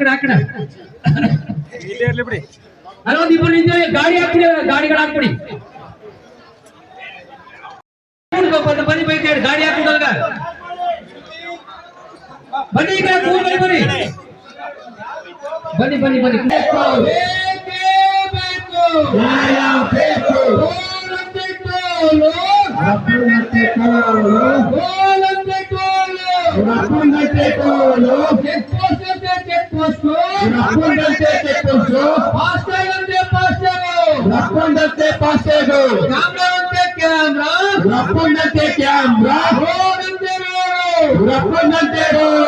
ಕಡೆ ಆ ಕಡೆ ಇಲ್ಲೇ ಇರ್ಲಿ ಬಿಡಿ. ಅಲ್ಲ ಒಂದ್ ಇಬ್ಬರು ನಿಂತು ಗಾಡಿ ಹಾಕ್ಬಿಡಿ ಗಾಡಿಗಳು ಹಾಕ್ಬಿಡಿ. ಬನ್ನಿ ಬನ್ನಿ ಬನ್ನಿ ಹೇಳಿ ಗಾಡಿ ಹಾಕ್ಬಿಡಲ್ಗ ಬನ್ನಿ ಈ ಕಡೆ ಕೂಲ್ ಬನ್ನಿ. ಬನ್ನಿ ಬನ್ನಿ ಬನ್ನಿ. ಬನ್ನಿ ಬೇಕೇ ಬೇಕು. ನ್ಯಾಯ ಬೇಕು ಗೋಲಂತೆ ಟೋಲು ರಪ್ಪುನತ್ತೆ ಕೋಲು ಗೋಲಂತೆ ಟೋಲು ರಪ್ಪುನತ್ತೆ ಕೋಲು ಚೆಕ್ ಪೋಸ್ಟ್ ಅಂತೆ ಚೆಕ್ ಪೋಸ್ಟ್ ರಪ್ಪುನತ್ತೆ ಚೆಕ್ಕೋಸು ಫಾಸ್ಟ್ಯಾಗ್ ಅಂತೆ ಫಾಸ್ಟ್ಯಾಗ್ ರಪ್ಪುನತ್ತೆ ಪಾಸೆಗು ಕ್ಯಾಮ್ರಾ ಅಂತೆ ಕ್ಯಾಮ್ರಾ ರಪ್ಪುನತ್ತೆ ಕ್ಯಾಮ್ರಾ ರೋಡ್ ಅಂತೆ ರೋಡು ರಪ್ಪುನತ್ತೆ ರೋಡು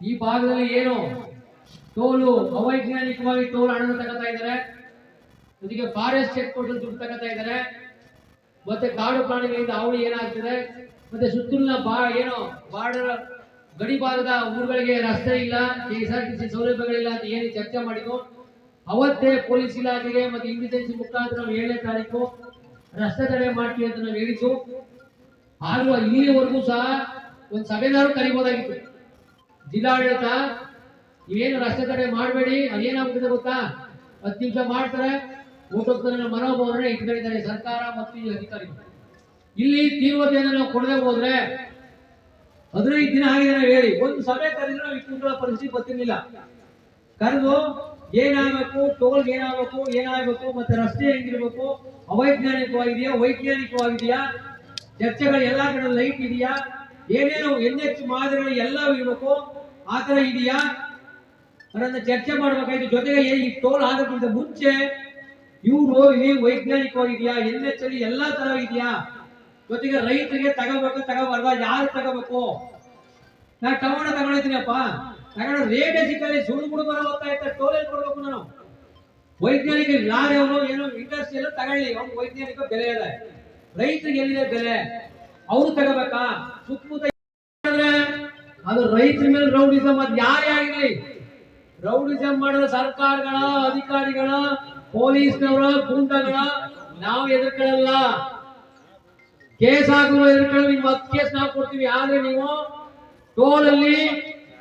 ಈ ಭಾಗದಲ್ಲಿ ಏನು? ಟೋಲು, ಅವೈಜ್ಞಾನಿಕವಾಗಿ ಟೋಲ್ ಹಣ ತಗೋತಾ ಇದ್ದಾರೆ. ಜೊತೆಗೆ ಫಾರೆಸ್ಟ್ ಚೆಕ್ ಪೋಸ್ಟ್ ದುಡ್ಡು ತಗೋತಾ ಇದ್ದಾರೆ. ಮತ್ತೆ ಕಾಡು ಪ್ರಾಣಿಗಳಿಂದ ಅವಳಿ ಏನಾಗ್ತಿದೆ? ಮತ್ತೆ ಸುತ್ತಲಿನ ಬಾ, ಏನು, ಬಾರ್ಡರ್, ಗಡಿ ಭಾಗದ ಊರುಗಳಿಗೆ ರಸ್ತೆ ಇಲ್ಲ ಕೆ ಎಸ್ ಸೌಲಭ್ಯಗಳಿಲ್ಲ ಅಂತ ಏನು ಚರ್ಚೆ ಮಾಡಿದ್ವು ಅವತ್ತೇ ಪೊಲೀಸ್ ಇಲಾಖೆಗೆ ಮತ್ತೆ ಇಂಟೆಲಿಜೆನ್ಸ್ ಮುಖಾಂತರ ಏಳನೇ ತಾರೀಕು ರಸ್ತೆ ತಡೆ ಮಾಡ್ತೀವಿ ಅಂತ ನಾವು ಹೇಳಿದ್ದು. ಆದ್ರೂ ಇಲ್ಲಿವರೆಗೂ ಸಹ ಒಂದು ಸಭೆದಾರು ಕರಿಬೋದಾಗಿತ್ತು. ಜಿಲ್ಲಾಡಳಿತ ಏನು ರಸ್ತೆ ತಡೆ ಮಾಡಬೇಡಿ, ಅದೇನಾಗ್ಬಿಟ್ಟಿದೆ ಗೊತ್ತಾ? ಹತ್ತು ನಿಮಿಷ ಮಾಡ್ತಾರೆ ಊಟೋತ್ತರ ಮನೋಭಾವನೆ ಇಟ್ಕೊಂಡಿದ್ದಾರೆ ಸರ್ಕಾರ ಮತ್ತು ಈ ಅಧಿಕಾರಿಗಳು. ಇಲ್ಲಿ ತೀವ್ರತೆಯನ್ನು ನಾವು ಕೊಡದೆ ಹೋದ್ರೆ ಹದಿನೈದು ದಿನ ಆಗಿದೆ ನಾವು ಹೇಳಿ. ಒಂದು ಸಭೆ ಕರೆದ್ರೆ ನಾವು ಇಟ್ಕೊಂಡ್ರ ಪರಿಸ್ಥಿತಿ ಬರ್ತಿರ್ಲಿಲ್ಲ. ಕರೆದು ಏನಾಗಬೇಕು ಟೋಲ್ ಏನಾಗಬೇಕು ಏನಾಗಬೇಕು, ಮತ್ತೆ ರಸ್ತೆ ಹೆಂಗಿರ್ಬೇಕು, ಅವೈಜ್ಞಾನಿಕವಾಗಿದೆಯಾ, ವೈಜ್ಞಾನಿಕವಾಗಿದೆಯಾ ಚರ್ಚೆಗಳು ಎಲ್ಲಾ ಕಡೆ ಲೈಟ್ ಇದೆಯಾ? ಏನೇನು ಎನ್ ಎಚ್ ಮಾದರಿಗಳು ಎಲ್ಲ ಇರಬೇಕು? ಆ ಇದೆಯಾ? ಅದನ್ನ ಚರ್ಚೆ ಮಾಡ್ಬೇಕಾಯ್ತು. ಜೊತೆಗೆ ಈ ಟೋಲ್ ಆಗೋಕ್ಕಿಂತ ಮುಂಚೆ ಇವರು ಇಲ್ಲಿ ವೈಜ್ಞಾನಿಕವಾಗಿದೆಯಾ ಎನ್ ಎಚ್ ಅಲ್ಲಿ ಎಲ್ಲಾ ತರ ಇದೆಯಾ? ಜೊತೆಗೆ ರೈತರಿಗೆ ತಗೋಬೇಕು, ತಗೋಬಾರ್ದ? ಯಾರು ತಗೋಬೇಕು? ನಾ ಟೊಮೊಟೊ ತಗೊಂಡಿದ್ದೀನಪ್ಪ. ತಗೊಂಡು ರೇಟೇ ಸಿಕ್ಕಲ್ಲಿ ಸುಳ್ಳು ಕೂಡ ಬರೋ ಗೊತ್ತಾಯ್ತ ಟೋಲ್ ಎಲ್ಲಿ ಕೊಡ್ಬೇಕು ನಾನು? ವೈಜ್ಞಾನಿಕ ಯಾರ್ಯಾವ ಏನು ಏನೋ ಇಂಡಸ್ಟ್ರಿಯಲ್ ತಗೊಳ್ಳಿ. ಅವ್ನು ವೈಜ್ಞಾನಿಕ ಬೆಲೆ ಇದೆ ರೈತರಿಗೆ ಎಲ್ಲಿದೆ ಬೆಲೆ? ಅವ್ರು ತಗೋಬೇಕಾ? ಸುತ್ತಮುತ್ತ ಅದು ರೈತರ ಮೇಲೆ ರೌಡಿಸಂ ಅದು ಯಾರೇ ಆಗಿರ್ಲಿ ರೌಡಿಸಂ ಮಾಡಿದ ಸರ್ಕಾರಗಳ, ಅಧಿಕಾರಿಗಳ, ಪೊಲೀಸ್ನವರ ಗುಂಡಗಳ, ನಾವು ಎದುರ್ಕೊಳ್ಳಲ್ಲ. ಕೇಸ್ ಹಾಕಿದ್ರು ಎದುರ್ಕೊಳ್ಳಿ ನಿಮ್ಗೆ ಹತ್ತು ಕೇಸ್ ನಾವು ಕೊಡ್ತೀವಿ. ಆದ್ರೆ ನೀವು ಟೋಲ್ ಅಲ್ಲಿ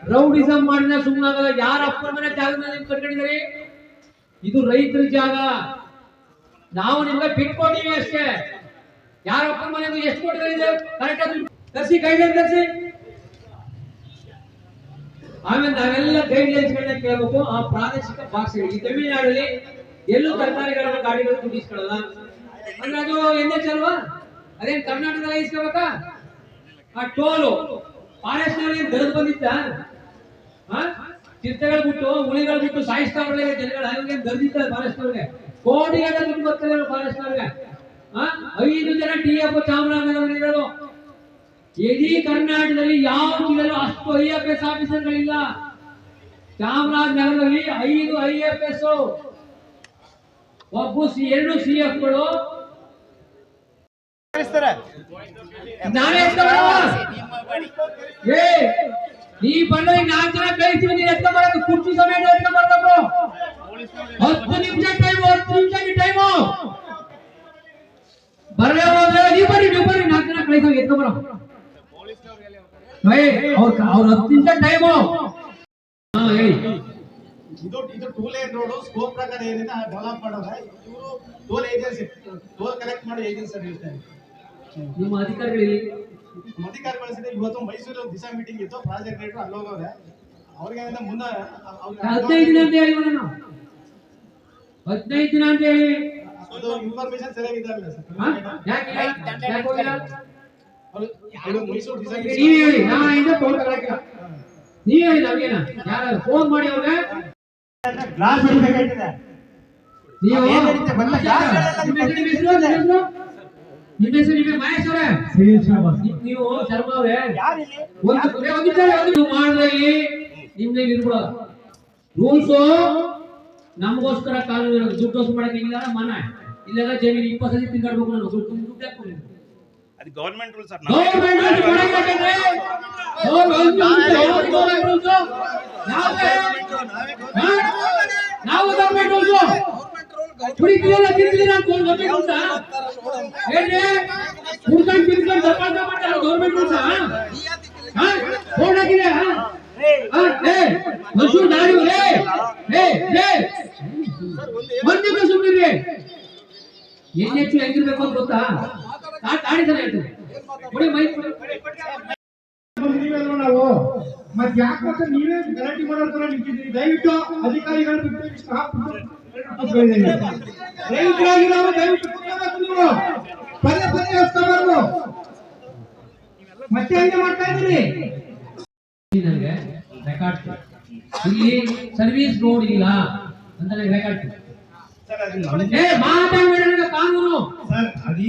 ರೌಡಿಸಂ ಮಾಡಿದ ಸುಮ್ಮನಾಗಲ್ಲ ಯಾರ ಅಪ್ಪನ ಮನೆ ಜಾಗದಲ್ಲಿ ಕಟ್ಕೊಂಡಿದ್ದೀರಿ? ಇದು ರೈತರ ಜಾಗ. ನಾವು ನಿಮ್ಗೆ ಬಿಟ್ಕೊಂಡಿವಿ ಅಷ್ಟೇ. ಯಾರ ಮನೆಗೂ ಎಷ್ಟು ಕೊಟ್ಟಿದ್ದಾರೆ ಕರೆಕ್ಟ್ ಆಗಿ ತರಿಸಿ ಗೈಡ್ಲೈನ್ ತರಿಸಿ. ಆಮೇಲೆ ನಾವೆಲ್ಲ ಗೈಡ್ಲೈನ್ಸ್ ಗಳನ್ನ ಕೇಳಬೇಕು. ಆ ಪ್ರಾದೇಶಿಕ ಭಾಷೆ ಈ ತಮಿಳುನಾಡಲ್ಲಿ ಎಲ್ಲೂ ತರಕಾರಿಗಳನ್ನ ಗಾಡಿಗಳು ಕುಡಿಸ್ಕೊಳ್ಳಲ್ಲ ಅಂದ್ರೆ ಅದು ಎನ್ ಎಚ್ ಅಲ್ವಾ? ಅದೇನ್ ಕರ್ನಾಟಕದಲ್ಲಿ ಇಸ್ಕೋಬೇಕಾ? ಆ ಟೋಲು. ಫಾರೆಸ್ಟ್ನಲ್ಲಿ ದರದ್ ಬಂದಿತ್ತ? ಚಿರತೆಗಳು ಬಿಟ್ಟು, ಹುಳಿಗಳು ಬಿಟ್ಟು, ಸಾಯಿಸ್ತಾ ಜನಗಳ ಜನಗಳು ಹಂಗೆ ದರ್ದಿತ್ತ ಫಾರೆಸ್ಟ್ ಅವ್ರಿಗೆ? ಕೋಟಿ ಗಂಟೆ ದುಡ್ಡು ಬರ್ತಾರೆ ಫಾರೆಸ್ಟ್ ಅವ್ರಿಗೆ? ಐದು ಜನ ಟಿ ಎಫ್ ಚಾಮರಾಜನಗರ ಇರೋದು ಇಡೀ ಕರ್ನಾಟಕದಲ್ಲಿ ಯಾವ ಜಿಲ್ಲೆಯಲ್ಲೂ ಅಷ್ಟು ಐ ಎಫ್ ಎಸ್ ಆಫೀಸರ್ಗಳಿಲ್ಲ. ಚಾಮರಾಜನಗರದಲ್ಲಿ ಐದು ಐ ಎಫ್ ಎಸ್ ಒಬ್ಬ ಎರಡು ಸಿ ಎಫ್ಗಳು. ನಾನೇ? ಏ ನೀ ಬಂದ್ರೆ ನಾಲ್ಕು ಜನ ಕಳಿಸ್ತೀವಿ ನೀನ್ ಎತ್ಕೊಂಡ್ಬರೋದು ಕುರ್ಚಿ ಸಮೇತ ಎತ್ಕೊಂಡ್ಬರ್ಬೇಕು ಹತ್ತು ನಿಮಿಷ ಟೈಮು ಹತ್ತು ನಿಮಿಷ ಟೈಮು ಬರಲೇ ಹೋದ್ರೆ ನೀವು ಬರ್ರಿ ನೀವು ಬರ್ರಿ ನಾಲ್ಕು ಜನ ಕಳಿಸೋ ಎತ್ಕೊಂಡ್ಬರೋ ಏ ಅವ್ರ ಅವ್ರ ಹತ್ತು ನಿಮಿಷ ಟೈಮು ಹಾ ಹೇಳಿ. ಇದು ಇದು ಏನ್ ರೋಡ್ ಸ್ಕೋಪ್ ಪ್ರಕಾರ ಏನಿದೆ ಡೆವಲಪ್ ಮಾಡೋದ? ಇವರು ಟೋಲ್ ಏಜೆನ್ಸಿ ಟೋಲ್ ಕಲೆಕ್ಟ್ ಮಾಡೋ ಏಜೆನ್ಸಿ ಅಂತ ಹೇಳ್ತಾರೆ ನಿಮ್ಮ ಅಧಿಕಾರಿಗಳಿಗೆ ನಮ್ಮ ಅಧಿಕಾರಿಗಳು ಸಹಿತ ಇವತ್ತು ಮೈಸೂರು ದಿಸಾ ಮೀಟಿಂಗ್ ಇತ್ತು ಪ್ರಾಜೆಕ್ಟ್ ರೇಟು ಅಲ್ಲಿ ಹೋಗವ್ರೆ ಅವ್ರಿಗೆ ಮುಂದೆ ಹದಿನೈದು ದಿನ ಅಂತ ಹೇಳಿ ಹದಿನೈದು ದಿನ ಅಂತ ಹೇಳಿ. ಅದು ಇನ್ಫಾರ್ಮೇಶನ್ ಸರಿಯಾಗಿದೆ ಅಲ್ಲ ಸರ್. ಯಾಕಿಲ್ಲ? ಯಾಕ್? ಹೋಗಿಲ್ಲ? ಅವ್ರು- ಅವ್ರು ಮೈಸೂರು ನೀವ್ ಹೇಳಿ ನಾ ಇಂದ ಟೋಲ್ ತಗೊಳಕಿಲ್ಲ ನೀವ್ ಹೇಳಿ ನಮ್ಗೇನ? ಯಾರು ಫೋನ್ ಮಾಡಿ ಅವ್ರಿಗೆ? ಗ್ಲಾಸ್ ಹೊಡಿಬೇಕಾಯ್ತದೆ ನೀವು? ನಿಮ್ಮ ಹೆಸರು, ಮಹೇಶ್ ಅವರೇ? ನೀವು ಶರ್ಮಾ ಅವರೇ? ಒಂದು ನೀವು ನಿಮ್ಗೆ ಇರ್ಬಿಡೋದು. ರೂಲ್ಸ್ ನಮಗೋಸ್ಕರ ಕಾನೂನು ದುಡ್ಡು ವಸೂಲು ಮಾಡಕ್ಕೆ ಇಲ್ಲ ಮನ? ಇಲ್ಲೆಲ್ಲ ಜಮೀನು ಇಪ್ಪತ್ತು ಸತಿ ತಿಂಗಾಡ್ಬೇಕು ನಾನು. ದುಡ್ಡು ದುಡ್ಡು ಯಾಕ್ ಅದು ಗವರ್ನಮೆಂಟ್ ಸರ್ ಗೌರ್ಮೆಂಟ್ ರೂಲ್ಸ್? ಹಾ? ನಾವು ಗೌರ್ಮೆಂಟ್ ರೂಲ್ಸ್ ಕುಡಿತೀರಲ್ಲ ತಿಂತೀರ ಅಂತ ಒಂದು ಗೊತ್ತಿಲ್ಲ ಅಂತ ಹೇಳ್ರಿ ಕುಡ್ಕೊಂಡು ತಿನ್ಕೊಂಡು ದಪ್ಪ ದಪ್ಪ ಮಾಡ್ತಾರೆ ಗೌರ್ಮೆಂಟ್ ರೂಲ್ಸ್ ಹಾ ಫೋನ್ ಹಾಕಿದೆ ಮಸೂರ್ ದಾರಿ ಏ ಏ ಹೆಚ್ಚು ಹೆಂಗಿರ್ಬೇಕು ಅಂತ ಗೊತ್ತಾ? ಆಡಿದಾರೆ ಹೇಳ್ತಾರೆ. ಬಂದಿದೀವಲ್ವ ನಾವು? ಮತ್ ಯಾಕೆ ಮತ್ತೆ ನೀವೇ ಗಲಾಟೆ ಮಾಡೋರ್ ತರ ನಿಂತಿದ್ದೀರಿ? ದಯವಿಟ್ಟು ಅಧಿಕಾರಿಗಳು ದಯವಿಟ್ಟು ಪದೇ ಪದೇ ಮತ್ತೆ ಹಂಗೆ ಮಾಡ್ತಾ ಇದ್ದೀರಿ? ನನಗೆ ರೆಕಾರ್ಡ್ ಇಲ್ಲಿ ಸರ್ವಿಸ್ ರೋಡ್ ಇಲ್ಲ ಅಂತ ನನಗೆ ರೆಕಾರ್ಡ್ ಏ ಮಾತಾಡ್ಬೇಡ ಕಾನೂನು. ಸರ್ ಅದು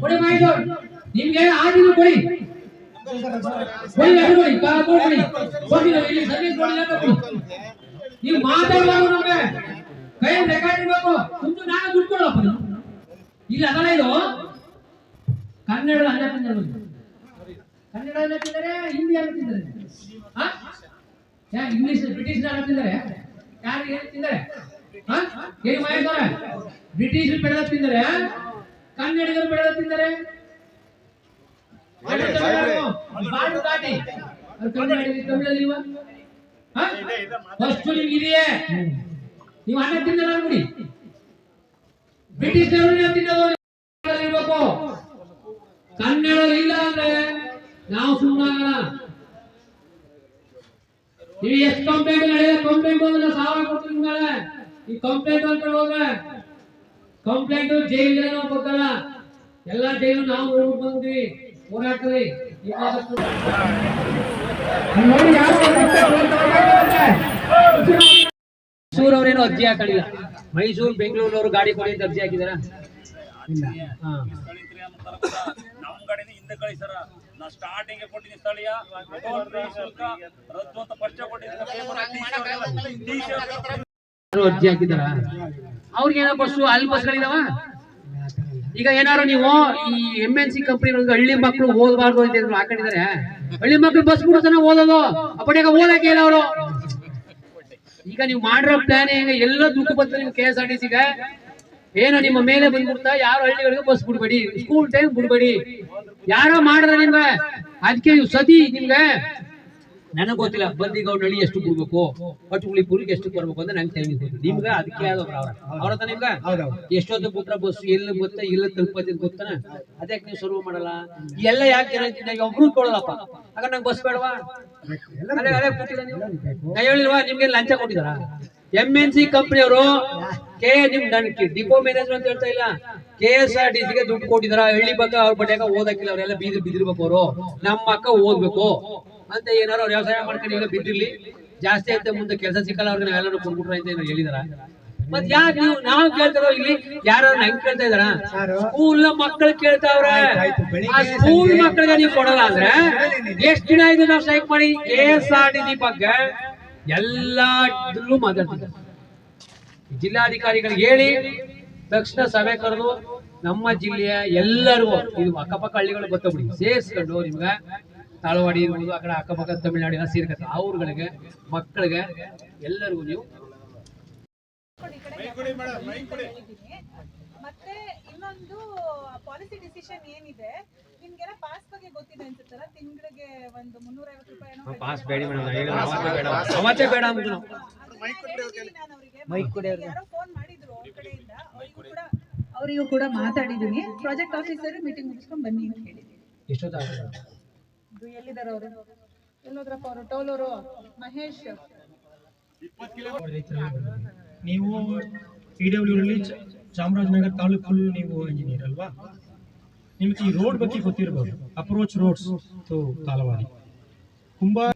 ಕೊಡಿ ಮಹೇಶ್ ಅವ್ರು. ನಿಮ್ಗೆ ಆಗಿದ್ದು ಕೊಡಿ. ಕೊಡಿ ಅದು ಕೊಡಿ ಕೊಡಿ ಕೊಡಿ. ನಾವು ಇಲ್ಲಿ ಸರ್ವಿಸ್ ಅಂತ ಕೊಡಿ ನೀವು ಮಾತಾಡಬಾರ್ದು ನಮ್ಗೆ ಕೈ ರೆಕಾರ್ಡ್ ಇರಬೇಕು. ಸುಮ್ಮನೆ ನಾನು ದುಡ್ಡು ಕೊಡಪ್ಪ ಇಲ್ಲಿ ಅದಲ್ಲ ಇದು ಕನ್ನಡ ಅನ್ನ ತಿಂದರೆ ಕನ್ನಡ ಅನ್ನ ತಿಂದರೆ ಹಿಂದಿ ಅನ್ನ ತಿಂದರೆ. ಇಂಗ್ಲಿಷ್ ಬ್ರಿಟಿಷ್ ಅನ್ನ ತಿಂದರೆ. ಯಾರು ಏನು ತಿಂದರೆ? ಏನು ಮಾಡಿದ್ದಾರೆ ಬ್ರಿಟಿಷ್ ಬೆಳೆದ ತಿಂದರೆ? ಕನ್ನಡಿಗರು ಬೆಳೆದ ತಿಂದರೆ? ಬಾಡು ದಾಟಿ. ಅದು ಕನ್ನಡ ತಮಿಳಲ್ಲಿಲ್ವಾ? ಫಸ್ಟ್ ನಿಮ್ಗೆ ಇದೆಯೇ ನೀವು ಅನ್ನ ತಿಂದರೆ ನೋಡಿ ಬ್ರಿಟಿಷ್ ತಿನ್ನೋದು ಇರ್ಬೇಕು. ಕನ್ನಡ ಇಲ್ಲ ಅಂದ್ರೆ ನಾವು ಸುಮ್ಮನಾಗಲ್ಲ ನೀವು ಎಷ್ಟು ಕಂಪ್ಲೇಂಟ್ ನಡೆಯ ಕಂಪ್ಲೇಂಟ್ ಬಂದ್ರೆ ಸಾವಿರ ಕೊಡ್ತೀನಿ ಮೇಲೆ ಈ ಕಂಪ್ಲೇಂಟ್ ಅಂತ ಹೋದ್ರೆ ಕಂಪ್ಲೇಂಟ್ ಜೈಲ್ ನಾವು ಗೊತ್ತಲ್ಲ ಎಲ್ಲ ಜೈಲು ನಾವು ನೋಡ್ಬಿಟ್ಟು ಬಂದ್ವಿ. ಹೋರಾಡ್ತೀವಿ ಮೈಸೂರು ಅವ್ರೇನು ಅರ್ಜಿ ಹಾಕಲಿಲ್ಲ? ಮೈಸೂರು ಬೆಂಗಳೂರವರು ಗಾಡಿ ಕೊಡಿ ಅಂತ ಅರ್ಜಿ ಹಾಕಿದಾರ? ಹಾ. ನಾ ಸ್ಟಾರ್ಟಿಂಗ್ ಕೊಟ್ಟಿದ್ದೀನಿ ಸ್ಥಳೀಯ. ಟೋಲ್ ಫ್ರೀ ಶುಲ್ಕ ರದ್ದು ಅಂತ ಪರಿಚಯ ಕೊಟ್ಟಿದ್ದೀನಿ. ಅರ್ಜಿ ಹಾಕಿದಾರ ಅವ್ರಿಗೆ ಏನೋ ಬಸ್ಸು ಅಲ್ಲಿ ಬಸ್ಗಳಿದಾವ ಈಗ ಏನಾರು ನೀವು ಈ ಎಂ ಎನ್ ಸಿ ಕಂಪ್ನಿಗಳಿಗೆ ಹಳ್ಳಿ ಮಕ್ಕಳು ಓದಬಾರ್ದು ಅಂತ ಏನಾದ್ರು ಹಾಕೊಂಡಿದ್ದಾರೆ? ಹಳ್ಳಿ ಮಕ್ಕಳು ಬಸ್ ಬಿಡ್ತಾನೆ ಓದೋದು? ಅಪ್ಪಡಿಯಾಗ ಓದಕ್ಕೆ ಇಲ್ಲ ಅವರು? ಈಗ ನೀವು ಮಾಡಿರೋ ಪ್ಲಾನ್ ಹೆಂಗ? ಎಲ್ಲ ದುಡ್ಡು ಬಂತು ನಿಮ್ ಕೆ ಎಸ್ ಆರ್ ಟಿ ಸಿಗೆ ಏನು ನಿಮ್ಮ ಮೇಲೆ ಬಂದ್ಬಿಡ್ತಾ ಯಾರು ಹಳ್ಳಿಗಳಿಗೆ ಬಸ್ ಬಿಡ್ಬೇಡಿ ಸ್ಕೂಲ್ ಟೈಮ್ ಬಿಡ್ಬೇಡಿ. ಯಾರೋ ಮಾಡಿದ್ರೆ ನಿಮ್ಗೆ ಅದಕ್ಕೆ ನೀವು ಸತಿ ನಿಮ್ಗೆ ನನಗೆ ಗೊತ್ತಿಲ್ಲ ಬಂದಿಗೌಡನಹಳ್ಳಿ ಎಷ್ಟು ಬಿಡ್ಬೇಕು ಪಟ್ಟುಗುಳಿಪುರಿಗೆ ಎಷ್ಟು ಬರ್ಬೇಕು ಅಂತ ನಂಗೆ ಟೈಮಿಂಗ್ ಗೊತ್ತು ನಿಮ್ಗೆ ಅದಕ್ಕೆ ಯಾವ್ದು ಅವ್ರ. ಅವ್ರ ಹತ್ರ ನಿಮ್ಗೆ ಎಷ್ಟೊತ್ತು ಬಿಟ್ರ ಬಸ್ ಎಲ್ಲಿ ಗೊತ್ತ ಇಲ್ಲ ತಲುಪತ್ತೆ ಗೊತ್ತಾನ? ಅದಕ್ಕೆ ನೀವು ಶುರು ಮಾಡಲ್ಲ? ಎಲ್ಲ ಯಾಕೆ ಒಬ್ರು ಕೊಡಲ್ಲಪ್ಪ ಆಗ ನಂಗೆ ಬಸ್ ಬೇಡವಾ? ಹೇಳಿಲ್ವಾ ನಿಮ್ಗೆ ಲಂಚ ಕೊಟ್ಟಿದಾರ ಎಂ ಎನ್ ಸಿ ಕಂಪನಿಯವರು ಕೆ ನಿಮ್ ನನ್ ಡಿಪೋ ಮ್ಯಾನೇಜರ್ ಅಂತ ಹೇಳ್ತಾ ಇಲ್ಲ. ಕೆ ಎಸ್ ಆರ್ ಟಿ ಸಿಗೆ ದುಡ್ಡು ಕೊಟ್ಟಿದಾರ. ಹಳ್ಳಿ ಬಗ್ಗೆ ಅವ್ರ ಬಡ್ಯಾಗ ಓದಕ್ಕಿಲ್ಲ ಅವರೆಲ್ಲ ಬೀದಿ ಬಿದ್ದಿರ್ಬೇಕು ಅವರು. ನಮ್ಮ ಅಕ್ಕ ಓದ್ಬೇಕು. ಅಂತ ಏನಾರು ಅವ್ರು ವ್ಯವಸಾಯ ಮಾಡ್ಕೊಂಡು ಈಗ ಬಿದ್ದಿರ್ಲಿ. ಜಾಸ್ತಿ ಆಯ್ತು ಮುಂದೆ ಕೆಲಸ ಸಿಕ್ಕಲ್ಲ ಅವ್ರಿಗೆ ನಾವೆಲ್ಲ ಕೊಟ್ಬಿಟ್ರೆ ಅಂತ ಹೇಳಿದಾರ? ಮತ್ ಯಾಕೆ ನೀವು ನಾವು ಕೇಳ್ತಾರೋ ಇಲ್ಲಿ ಯಾರು ನಂಗೆ ಕೇಳ್ತಾ ಇದಾರ ಸ್ಕೂಲ್ ಮಕ್ಕಳು ಕೇಳ್ತಾವ್ರೆ ಆ ಸ್ಕೂಲ್ ಮಕ್ಕಳಿಗೆ ನೀವು ಕೊಡಲ್ಲ ಅಂದ್ರೆ ಎಷ್ಟ್ ದಿನ ಇದು ನಾವು ಸ್ಟ್ರೈಕ್ ಮಾಡಿ? K S R T C ಬಗ್ಗೆ ಎಲ್ಲಾದ್ರಲ್ಲೂ ಮಾತಾಡ್ತಿದ್ದಾರೆ ಜಿಲ್ಲಾಧಿಕಾರಿಗಳಿಗೆ ಹೇಳಿ ತಕ್ಷಣ ಸಭೆ ಕರೆದು ನಮ್ಮ ಜಿಲ್ಲೆಯ ಎಲ್ಲರಿಗೂ ಇದು ಅಕ್ಕಪಕ್ಕ ಹಳ್ಳಿಗಳು ಗೊತ್ತಬಿಡಿ ಸೇರಿಸ್ಕೊಂಡು ನಿಮ್ಗೆ ತಾಳವಾಡಿ ಇರ್ಬೋದು ಆ ಕಡೆ ಅಕ್ಕಪಕ್ಕ ತಮಿಳ್ನಾಡಿನ ಸೇರ್ಕತ್ತ ಅವ್ರುಗಳಿಗೆ ಮಕ್ಕಳಿಗೆ ಎಲ್ಲರಿಗೂ ನೀವು ಮತ್ತೆ ಇನ್ನೊಂದು ಪಾಲಿಸಿ ಡಿಸಿಷನ್ ಏನಿದೆ ನಿಮ್ಗೆಲ್ಲ ಪಾಸ್ ಬಗ್ಗೆ ಗೊತ್ತಿದೆ ಅನ್ಸುತ್ತಲ್ಲ? ತಿಂಗಳಿಗೆ ಒಂದು ಮುನ್ನೂರ ಐವತ್ತು ರೂಪಾಯಿ ಏನೋ ಪಾಸ್ ಬೇಡಿ ಮೇಡಮ್ ಬೇಡ. ಅವತ್ತೇ ಬೇಡ ಅಂದ್ರು ನಾವು ಯಾರೋ ಫೋನ್ ಮಾಡಿದ್ರು ಅವ್ರ ಕಡೆಯಿಂದ. ಅವರಿಗೂ ಕೂಡ. ಅವರಿಗೂ ಕೂಡ ಮಾತಾಡಿದೀನಿ ಪ್ರಾಜೆಕ್ಟ್ ಆಫೀಸರ್ ಮೀಟಿಂಗ್ ಮುಗಿಸ್ಕೊಂಡ್ ಬನ್ನಿ ಅಂತ ಹೇಳಿದ್ದೀನಿ. ಎಷ್ಟೊತ್ತಾಗ ಎಲ್ಲಿದ್ದಾರೆ ಅವರು? ಎಲ್ಲೋದ್ರಪ್ಪ ಅವರು? ಟೋಲೂರು? ಮಹೇಶ್? ನೀವು ಪಿ ಡಬ್ಲ್ಯೂ ಚಾಮರಾಜನಗರ ತಾಲೂಕು ನೀವು ಇಂಜಿನಿಯರ್ ಅಲ್ವಾ? ನಿಮ್ಗೆ ಈ ರೋಡ್ ಬಗ್ಗೆ ಗೊತ್ತಿರಬಹುದು ಅಪ್ರೋಚ್ ರೋಡ್ಸ್ ಟು ಕಾಲವಾಡಿ ಕುಂಬಾ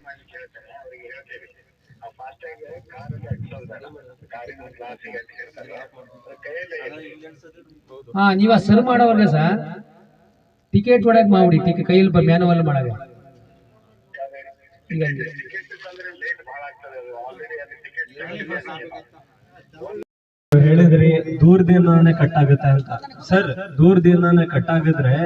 ಹಾ ನೀವ ಸರ್ ಮಾಡೋವಾಗ ಸರ್ ಟಿಕೆಟ್ ಒಳಗೆ ಮಾಡಿ ಟಿಕೆಟ್ ಕೈಯಲ್ಲಿ ಮ್ಯಾನುವಲ್ ಮಾಡಾಗ ಈಗ ಹೇಳಿದ್ರಿ ದೂರದಿಂದಾನೇ ಕಟ್ ಆಗುತ್ತೆ ಅಂತ. ಸರ್ ದೂರದಿಂದಾನೇ ಕಟ್ ಆಗಿದ್ರೆ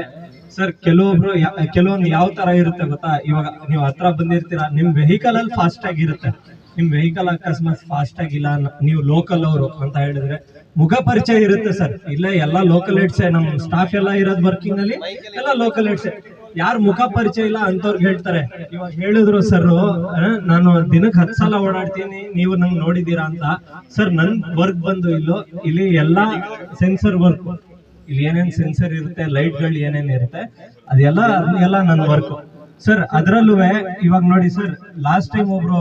ಸರ್, ಕೆಲವೊಬ್ರು ಕೆಲವೊಂದು ಯಾವ ತರ ಇರುತ್ತೆ ಗೊತ್ತಾ? ಇವಾಗ ನೀವು ಹತ್ರ ಬಂದಿರ್ತೀರಾ, ನಿಮ್ ವೆಹಿಕಲ್ ಅಲ್ಲಿ ಫಾಸ್ಟ್ ಆಗಿರುತ್ತೆ ನಿಮ್ ವೆಹಿಕಲ್ ಅಕಸ್ಮಾತ್ ಫಾಸ್ಟ್ ಆಗಿಲ್ಲ ನೀವು ಲೋಕಲ್ ಅವರು ಅಂತ ಹೇಳಿದ್ರೆ, ಮುಖ ಪರಿಚಯ ಇರುತ್ತೆ ಸರ್. ಇಲ್ಲೇ ಎಲ್ಲ ಲೋಕಲ್ ಏಟ್ಸೆ ನಮ್ ಸ್ಟಾಫ್ ಎಲ್ಲ ಇರೋದು ವರ್ಕಿಂಗ್ ಅಲ್ಲಿ, ಎಲ್ಲ ಲೋಕಲ್ ಹೆಡ್ಸೆ ಯಾರು ಮುಖ ಪರಿಚಯ ಇಲ್ಲ ಅಂತವ್ರಿಗೆ ಹೇಳ್ತಾರೆ. ಇವಾಗ ಹೇಳಿದ್ರು ಸರ್ ನಾನು ದಿನಕ್ಕೆ ಹತ್ತು ಸಲ ಓಡಾಡ್ತೀನಿ, ನೀವು ನಂಗೆ ನೋಡಿದೀರಾ ಅಂತ. ಸರ್, ನನ್ ವರ್ಕ್ ಬಂದು ಇಲ್ಲೋ, ಇಲ್ಲಿ ಎಲ್ಲಾ ಸೆನ್ಸರ್ ವರ್ಕ್, ಇಲ್ಲಿ ಏನೇನ್ ಸೆನ್ಸರ್ ಇರುತ್ತೆ ಲೈಟ್ಗಳು ಏನೇನ್ ಇರುತ್ತೆ, ಅದೆಲ್ಲ ಎಲ್ಲ ನನ್ನ ವರ್ಕ್. ಸರ್ ಅದ್ರಲ್ಲೂ ಇವಾಗ ನೋಡಿ ಸರ್, ಲಾಸ್ಟ್ ಟೈಮ್ ಒಬ್ರು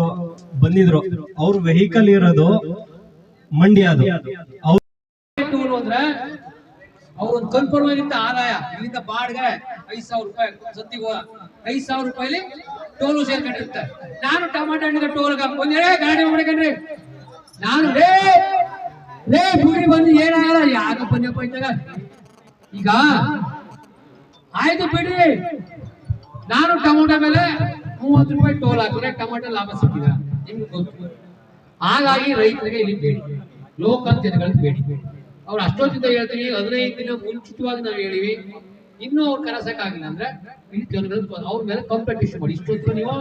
ಬಂದಿದ್ರು, ಅವ್ರ ವೆಹಿಕಲ್ ಇರೋದು ಮಂಡ್ಯ ಅದು. ಅವ್ರೊಂದು ಕನ್ಫರ್ಮ್ ಆಗಿತ್ತು ಆದಾಯ. ಇಲ್ಲಿಂದ ಬಾಡ್ಗೆ ಐದ್ ಸಾವಿರ ರೂಪಾಯಿ ಸತ್ತಿಗೆ ಐದ್ ಸಾವಿರ ಟೋಲ್ ಟೋಲು ಸೇರ್ಕೊಂಡಿರುತ್ತೆ ನಾನು ಟಮಾಟ ಹಣ್ಣಿಗೆ ಟೋಲ್ಗೆ ಒಂದೇ ಗಾಡಿ ಮಾಡ್ಕೊಂಡ್ರಿ. ನಾನು ರೇ ರೇ ಬಂದು ಏನಾಗಲ್ಲ. ಯಾಕ ಬಂದಪ್ಪ ಇದ್ದಾಗ? ಈಗ ಆಯ್ತು ಬಿಡಿ ನಾನು ಟೊಮೊಟೊ ಮೇಲೆ ಮೂವತ್ತು ರೂಪಾಯಿ ಟೋಲ್ ಹಾಕಿದ್ರೆ ಟೊಮೊಟೊ ಲಾಭ ಸಿಕ್ಕಿದ ನಿಮ್ಗೆ ಗೊತ್ತು. ಹಾಗಾಗಿ ರೈತರಿಗೆ ಇಲ್ಲಿ ಬೇಡಿ ಲೋಕಲ್ ಜನಗಳಿಗೆ ಅವ್ರು ಅಷ್ಟೊತ್ತಿಂದ ಹೇಳ್ತೀವಿ ಹದಿನೈದು ದಿನ ಮುಂಚಿತವಾಗಿ ನಾವು ಹೇಳಿವಿ. ಇನ್ನೂ ಅವ್ರು ಕರೆಸಕ್ಕಾಗಿಲ್ಲ ಅಂದ್ರೆ ಇಲ್ಲಿ ಜನಗಳು ಅವ್ರ ಮೇಲೆ ಕಂಪ್ಲೇಂಟ್ ಮಾಡಿ. ಇಷ್ಟೊತ್ತು ನೀವು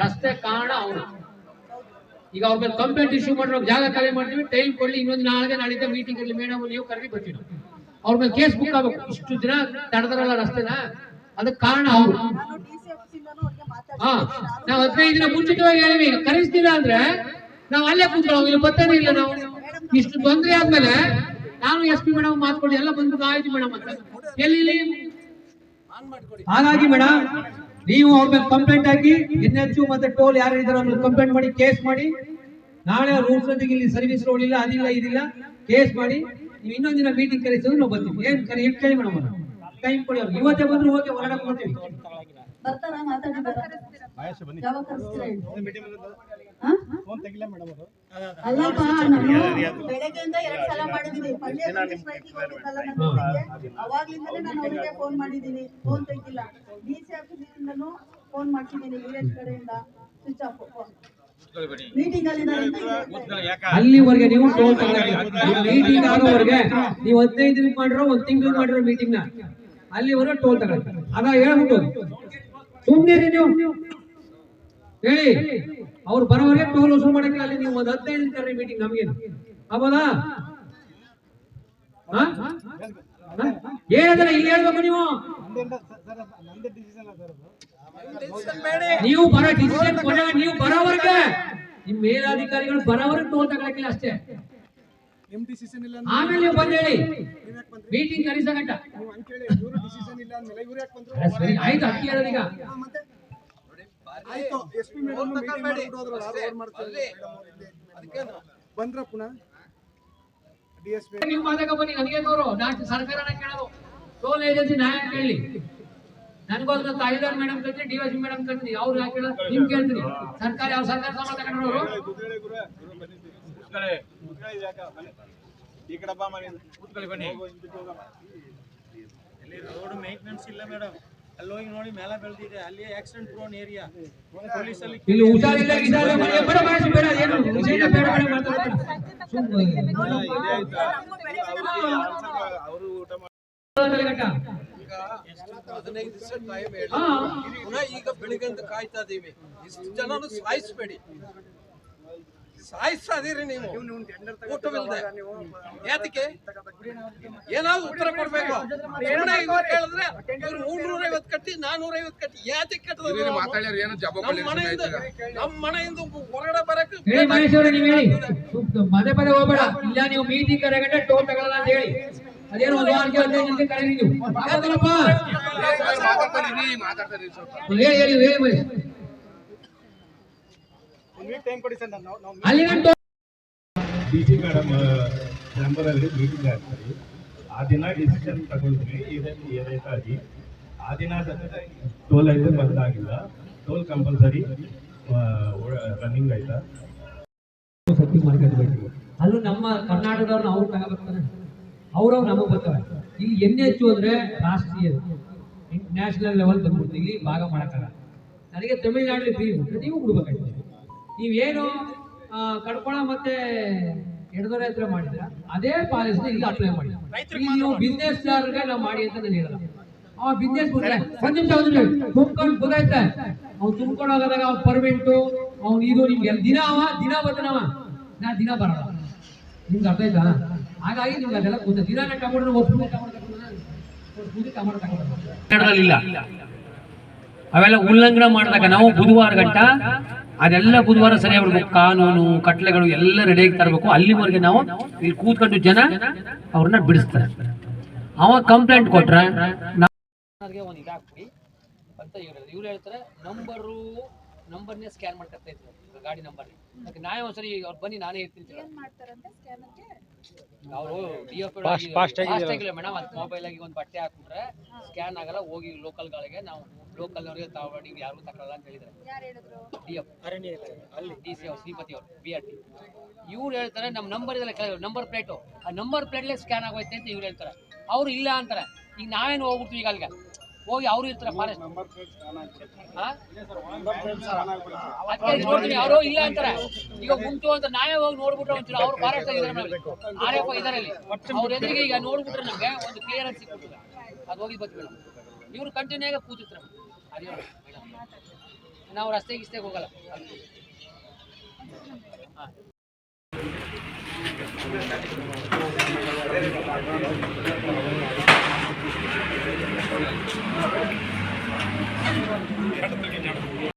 ರಸ್ತೆ, ಕಾರಣ ಅವರು. ಈಗ ಅವ್ರ ಮೇಲೆ ಕಂಪ್ಲೇಂಟ್ ಇಶ್ಯೂ ಮಾಡಿರೋ ಜಾಗ ಖಾಲಿ ಮಾಡ್ತೀವಿ ಟೈಮ್ ಕೊಡ್ಲಿ, ಇನ್ನೊಂದು ನಾಳೆ ನಾಳಿದ್ದ ಮೀಟಿಂಗ್ ಇರಲಿ ಮೇಡಮ್ ನೀವು ಕರೆದಿ ಬರ್ತೀವಿ ನಾವು. ಅವ್ರ ಮೇಲೆ ಕೇಸ್ ಬುಕ್ ಆಗ್ಬೇಕು. ಇಷ್ಟು ದಿನ ತಡೆದ್ರಲ್ಲ ರಸ್ತೆನ ಅದಕ್ಕೆ ಕಾರಣ ಅವರು. ಹಾ, ನಾವು ಹದಿನೈದು ದಿನ ಮುಂಚಿತವಾಗಿ ಹೇಳಿವಿ. ಕರೆಸ್ತೀರ ಅಂದ್ರೆ ನಾವು ಅಲ್ಲೇ ಕೂತ್ಕೊಳ್ಳೋ ಇಲ್ಲಿ ಬರ್ತಾನೆ ಇಲ್ಲ ನಾವು. ಇಷ್ಟು ತೊಂದರೆ ಆದ್ಮೇಲೆ ನಾನು ಎಸ್ ಪಿ ಮೇಡಮ್ ಮಾತ್ಕೊಡಿ ಎಲ್ಲ ಬಂದು ಆಯ್ತು ಮೇಡಮ್ ಅಂತ. ಎಲ್ಲಿ ಹಾಗಾಗಿ ಮೇಡಮ್ ನೀವು ಅವ್ರ ಮೇಲೆ ಕಂಪ್ಲೇಂಟ್ ಹಾಕಿ ಎನ್ ಎಚ್ ಮತ್ತೆ ಟೋಲ್ ಯಾರು ಇದಾರೆ ಅವ್ರ ಕಂಪ್ಲೇಂಟ್ ಮಾಡಿ ಕೇಸ್ ಮಾಡಿ. ನಾಳೆ ರೂಲ್ಸ್ ಇಲ್ಲಿ ಸರ್ವಿಸ್ ರೋಡ್ ಇಲ್ಲ ಅದಿಲ್ಲ ಇದಿಲ್ಲ ಕೇಸ್ ಮಾಡಿ. ನೀವು ಇನ್ನೊಂದು ದಿನ ಮೀಟಿಂಗ್ ಕರೆಸಿದ್ರು ನಾವು ಬರ್ತೀವಿ. ಏನ್ ಕರೆ ಇಟ್ಟು ಕೇಳಿ ಮೇಡಮ್ ಟೈಮ್ ಕೊಡಿ ಅವ್ರು ಇವತ್ತೇ ಬಂದ್ರು ಹೋಗಿ ಹೊರಡಕ್ ಬರ್ತೀವಿ. ಬರ್ತಾರ ಮಾತಾಡಿದಾರ ಅಲ್ಲಪ್ಪ ಬೆಳಗ್ಗೆಯಿಂದ ಎರಡ್ ಸಲ ಮಾಡಿದೀನಿ. ಪಳ್ಳಿ. ಅವಾಗ್ಲಿಂದಲೇ ನಾನು ಅವರಿಗೆ ಫೋನ್ ಮಾಡಿದೀನಿ. ಫೋನ್ ತೆಗಿಲ್ಲ. ಡಿ ಸಿ ಆಫೀಸಿಂದನೂ ಫೋನ್ ಮಾಡ್ತಿದ್ದೀನಿ ವೀರೇಶ್ ಕಡೆಯಿಂದ. ಸ್ವಿಚ್ ಆಫ್ ಅಲ್ಲಿವರೆಗೆ ನೀವು ಟೋಲ್ ಮೀಟಿಂಗ್ ಆಗೋವರೆಗೆ ನೀವು ಹದಿನೈದು ದಿನ ಮಾಡಿರೋ ಒಂದ್ ತಿಂಗಳು ಮಾಡಿರೋ ಮೀಟಿಂಗ್ನ ಅಲ್ಲಿವರೆಗೆ ಟೋಲ್ ತಗೊಳ್ಳಿ ಅದ ಹೇಳ್ಬಿಟ್ಟು. ಸುಮ್ಮನೆ ನೀವು. ಹೇಳಿ. ಅವ್ರು ಬರೋವರೆಗೆ ಟೋಲ್ ವಸೂಲು ಮಾಡಕ್ಕೆ ಅಲ್ಲಿ ನೀವು ಒಂದ್ ಹದಿನೈದು ದಿನ ಕರ್ರಿ ಮೀಟಿಂಗ್ ನಮ್ಗೆ. ಹೌದಾ? ಹೇಳಿದ್ರೆ ಇಲ್ಲಿ ಹೇಳ್ಬೇಕು ನೀವು. ನೀವು ಬರೋ ಡಿಸಿಷನ್ ನೀವು ಬರೋವರೆಗೆ ನಿಮ್ ಮೇಲಾಧಿಕಾರಿಗಳು ಬರೋವರೆಗೆ ಟೋಲ್ ತಗೊಳಕಿಲ್ಲ ಅಷ್ಟೇ. ಆಮೇಲೆ ನೀವು ಬಂದ್ ಹೇಳಿ. ಮೀಟಿಂಗ್ ಕರೀಸಗಟ್ಟ ಆಯ್ತು ಅಕ್ಕಿ ಸರಿ ಆಯ್ತು ಅಕ್ಕಿ ಹೇಳೋದೀಗ ಬಂದ್ರ ಪುನಃ ಡಿ ಎಸ್ ಪಿ ನೀವು ಮಾತಾಗ ಬನ್ನಿ ನನಗೆ ಗೌರವ. ನಾನು ಸರ್ಕಾರನ ಕೇಳೋದು. ಟೋಲ್ ಏಜೆನ್ಸಿ ನ್ಯಾಯ ಕೇಳಿ? ಕೇಳಲಿ ನನಗೋಸ್ಕರ ತಾಯಿದಾರ್ ಮೇಡಮ್ ಕರ್ತೀನಿ ಡಿ ಎಸ್ ಮೇಡಮ್ ಕರ್ತೀನಿ ಅವ್ರು ಯಾಕೆ ನಿಮ್ ಕೇಳ್ತೀನಿ. ಸರ್ಕಾರ ಯಾವ ಸರ್ಕಾರ ಸಂಬಳ ತಗೊಂಡ್ರು ಈ ಕಡೆ ಬಾ ಮನೆ. ಕೂತ್ಕೊಳ್ಳಿ ಬನ್ನಿ. ರೋಡ್ ಮೇಂಟೆನೆನ್ಸ್ ಇಲ್ಲ ಮೇಡಮ್. ಅಲ್ಲಿ ಹೋಗಿ ನೋಡಿ ಮೇಲೆ ಬೆಳೆದಿದೆ. ಅಲ್ಲಿ ಆಕ್ಸಿಡೆಂಟ್ ಪ್ರೋನ್ ಏರಿಯಾ ಪೊಲೀಸ್ ಅಲ್ಲಿ ಇಲ್ಲಿ ಹುಷಾರಿಲ್ಲ ಗಿಷಾರಿಲ್ಲ, ಬೇಡ ಬೇಡ ಬೇಡ ಬೇಡ ಏನು? ವಿಷಯ ಬೇಡ ಬೇಡ ಮಾತಾಡ್ತಾರೆ. ಸುಮ್ಮನೆ ಅವರು ಊಟ ಮಾಡಿ ಹದಿನೈದು ದಿವಸ ಟೈಮ್ ಹೇಳಿ. ಹಾ. ಪುನಃ ಈಗ ಬೆಳಿಗ್ಗೆ ಕಾಯ್ತಾ ಇದೀವಿ. ಇಷ್ಟು ಜನನು ಸಾಯಿಸ್ಬೇಡಿ. ಸಾಯಿಸ್ತಾ ಇದೀರಿ ನೀವು. ಊಟವಿಲ್ಲದೆ ಯಾತಕ್ಕೆ? ಏನಾದ್ರು ಉತ್ತರ ಕೊಡ್ಬೇಕು. ಹೇಳಿದ್ರೆ ಇವ್ರು ಕೇಳಿದ್ರೆ ಇವ್ರು ಮೂರ್ನೂರ ಐವತ್ತು ಕಟ್ಟಿ. ನಾನೂರ ಐವತ್ತು ಕಟ್ಟಿ ಯಾತಕ್ಕೆ ಕಟ್ಟಿದ್ರು ನಮ್ಮ ಮನೆಯಿಂದ ನಮ್ಮ ಮನೆಯಿಂದ ಹೊರಗಡೆ ಬರಕ್ಕೆ ಮಾತಾಡ್ತಾರೆ ಪದೇ ಪದೇ ಹೋಗ್ಬೇಡ. ಇಲ್ಲ ನೀವು ಮೀಟಿಂಗ್ ಕರೆಗಂಟ ಟೋಲ್ ತಗೊಳ್ಳಲ್ಲ ಅಂತ ಹೇಳಿ. ಅದೇನೋ ಒಂದು ವಾರಕ್ಕೆ ಹದಿನೈದು ದಿನಕ್ಕೆ ಕರೀರಿ ನೀವು ಯಾಕಲ್ಲಪ್ಪ? ಹೇಳಿ ಹೇಳಿ ಹೇಳಿ ಮಹೇಶ್ ಒಂದ್ ವೀಕ್ ಟೈಮ್ ಕೊಡಿ ಸರ್ ನಾವು ನಾವು ಅಲ್ಲಿ ಗಂಟು ಡಿ ಸಿ ಮೇಡಮ್ ಚಾಂಬರಲ್ಲಿ ಮೀಟಿಂಗ್ ಆಗ್ತಾರೆ. ಆ ದಿನ ಡಿಸಿಷನ್ ತಗೊಂಡ್ವಿ ಏನಾಗಿ ಆ ದಿನ ಟೋಲ್ ಐತೆ ಬಂದಾಗಿಲ್ಲ. ಟೋಲ್ ಕಂಪಲ್ಸರಿ ರನ್ನಿಂಗ್ ಆಯ್ತಾ? ಸೆಟ್ಟಿಂಗ್ ಮಾಡ್ಕೊಳ್ಬೇಕು ಅಲ್ಲೂ ನಮ್ಮ ಕರ್ನಾಟಕದವ್ರನ್ನ ಅವ್ರು ತಗೋಬರ್ತಾರೆ ಅವ್ರವ್ರು ನಮಗೆ ಬರ್ತಾರೆ ಇಲ್ಲಿ ಎನ್ ಹೆಚ್ಚು ಅಂದ್ರೆ ರಾಷ್ಟ್ರೀಯ ನ್ಯಾಷನಲ್ ಲೆವೆಲ್ ಬಂದ್ಬಿಡ್ತು ಇಲ್ಲಿ ಭಾಗ ಮಾಡಕ್ಕಾಗಲ್ಲ. ನನಗೆ ತಮಿಳ್ನಾಡಲ್ಲಿ ಫ್ರೀ ಬಿಟ್ಟರೆ ನೀವು ಬಿಡ್ಬೇಕಾಯ್ತು ನೀವೇನು ಕಡ್ಕೊಳ ಮತ್ತೆ ಎಡದೊರೆ ಹತ್ರ ಮಾಡಿದ್ರ ಅದೇ ಪಾಲಿಸಿನ ಇಲ್ಲಿ ಅಪ್ಲೈ ಮಾಡಿ ನೀವು ಬಿಸ್ನೆಸ್ಗೆ ನಾವು ಮಾಡಿ ಅಂತ ನಾನು ಹೇಳಲ್ಲ. ಅವ ಬಿಸ್ನೆಸ್ ಒಂದ್ ನಿಮಿಷ ಒಂದ್ ನಿಮಿಷ. ತುಂಬ್ಕೊಂಡು ಗೊತ್ತಾಯ್ತಾ ಅವ್ನು ತುಂಬ್ಕೊಂಡು ಹೋಗೋದಾಗ ಅವ್ನು ಪರ್ಮೆಂಟು ಅವ್ನು ಇದು ನಿಮ್ಗೆ ದಿನ ಅವ? ದಿನ ಬರ್ತಾನವ ನಾ ದಿನ ಬರಲ್ಲ. ನಿಮ್ಗೆ ಅರ್ಥ ಆಯ್ತಾ? ಹಾಗಾಗಿ ನಿಮ್ಗೆ ಅದೆಲ್ಲ ಗೊತ್ತ. ದಿನ ಟೊಮೊಟೊ ಒಬ್ಬನೇ ಟೊಮೊಟೊ ತಗೊಂಡು ಅವೆಲ್ಲ ಉಲ್ಲಂಘನೆ ಮಾಡಿದಾಗ ನಾವು ಬುಧವಾರ ಗಂಟ ಅದೆಲ್ಲ ಬುಧವಾರ ಸರಿಯಾಗಿ ಬಿಡ್ಬೇಕು ಕಾನೂನು ಕಟ್ಲೆಗಳು ಎಲ್ಲ ರೆಡಿಯಾಗಿ ತರಬೇಕು. ಅಲ್ಲಿವರೆಗೆ ನಾವು ಇಲ್ಲಿ ಕೂತ್ಕೊಂಡು ಜನ ಅವ್ರನ್ನ ಬಿಡಿಸ್ತಾರೆ. ಅವ ಕಂಪ್ಲೇಂಟ್ ಕೊಟ್ರೆ ಇವ್ರು ಹೇಳ್ತಾರೆ ನಂಬರು ನಂಬರ್ನೇ ಸ್ಕ್ಯಾನ್ ಮಾಡ್ತಾ ಇದ್ರು ಗಾಡಿ ನಂಬರ್ ಅದಕ್ಕೆ ನಾನೇ ಒಂದ್ಸರಿ ಅವ್ರು ಬನ್ನಿ ನಾನೇ ಇರ್ತೀನಿ ಅವರು ಆಗಿಲ್ಲ ಮೇಡಮ್ ಅದು ಮೊಬೈಲ್ ಆಗಿ ಒಂದು ಬಟ್ಟೆ ಹಾಕ್ಬಿಟ್ರೆ ಸ್ಕ್ಯಾನ್ ಆಗಲ್ಲ ಹೋಗಿ ಲೋಕಲ್ ಗಳಿಗೆ ನಾವು ಲೋಕಲ್ ಅವರಿಗೆ ತಗೊಂಡು ಯಾರು ತಗೊಳ್ಳಲ್ಲ ಅಂತ ಹೇಳಿದ್ರೆ ಯಾರು ಹೇಳಿದ್ರು? D F. ಅಲ್ಲಿ. ಡಿ ಸಿ ಅವ್ರು ಶ್ರೀಪತಿ ಅವರು ಬಿ ಆರ್ ಟಿ. ಇವ್ರು ಹೇಳ್ತಾರೆ ನಮ್ಮ ನಂಬರ್ ಇದೆಲ್ಲ ನಂಬರ್ ಪ್ಲೇಟು ಆ ನಂಬರ್ ಪ್ಲೇಟ್ಲೆ ಸ್ಕ್ಯಾನ್ ಆಗೋಯ್ತೆ ಅಂತ ಇವ್ರು ಹೇಳ್ತಾರೆ. ಅವ್ರು ಇಲ್ಲ ಅಂತಾರೆ. ಈಗ ನಾವೇನು ಹೋಗ್ಬಿಡ್ತೀವಿ ಈಗ ಅಲ್ಲಿಗೆ? ಹೋಗಿ ಅವರು ಇರ್ತಾರೆ ಫಾರೆಸ್ಟ್ ನೋಡ್ತೀನಿ ಅವರು ಇಲ್ಲ ಅಂತಾರೆ. ಈಗ ಗುಂಟು ಅಂತ ನಾವೇ ಹೋಗಿ ನೋಡ್ಬಿಟ್ರೆ ಒಂಚೂರು ಅವ್ರು ಫಾರೆಸ್ಟ್ ಆಗಿದ್ದಾರೆ ಆರ್ ಎಫ್ ಇದಾರೆ ಅಲ್ಲಿ. ಅವ್ರ ಎದುರಿಗೆ ಈಗ ನೋಡ್ಬಿಟ್ರೆ ನಮಗೆ ಒಂದು ಕ್ಲಿಯರೆನ್ಸ್ ಸಿಗ್ಬಿಟ್ಟಿಲ್ಲ ಅದು ಹೋಗಿ ಬತ್ತು ಮೇಡಮ್ ಇವ್ರು ಕಂಟಿನ್ಯೂ ಆಗಿ ಕೂತಿರ್ತಾರೆ. ಅದೇ ನಾವು ರಸ್ತೆ ಗಿಸ್ತೆಗೆ ಹೋಗಲ್ಲ. ಹಾಂ. Продолжение следует...